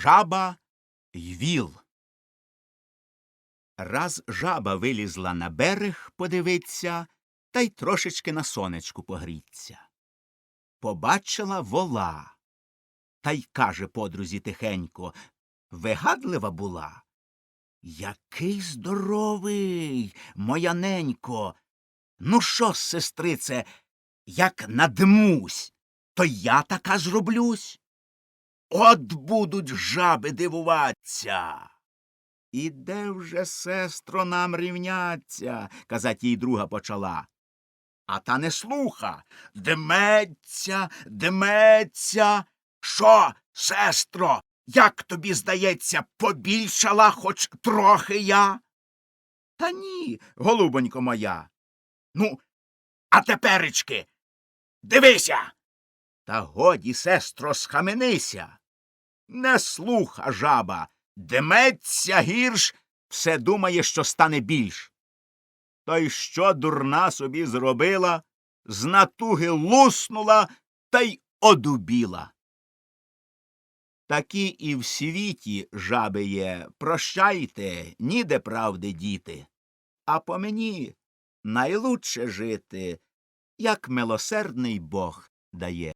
Жаба й віл. Раз жаба вилізла на берег подивиться та й трошечки на сонечку погріться. Побачила вола та й каже подрузі тихенько Вигадлива була. Який здоровий, моя ненько. Ну що, сестрице, як надмусь, то я така зроблюсь. От будуть жаби дивуваться. І де вже, сестро, нам рівняться, казать їй друга почала. А та не слуха. Дметься, дметься. Що, сестро, як тобі здається, побільшала хоч трохи я? Та ні, голубонько моя. Ну, а теперечки, дивися. Та годі, сестро, схаменися. Не слуха жаба, дметься гірш, все думає, що стане більш. Та й що дурна собі зробила, з натуги луснула та й одубіла. Такі і в світі жаби є, прощайте, ніде правди діти. А по мені найлучше жити, як милосердний Бог дає.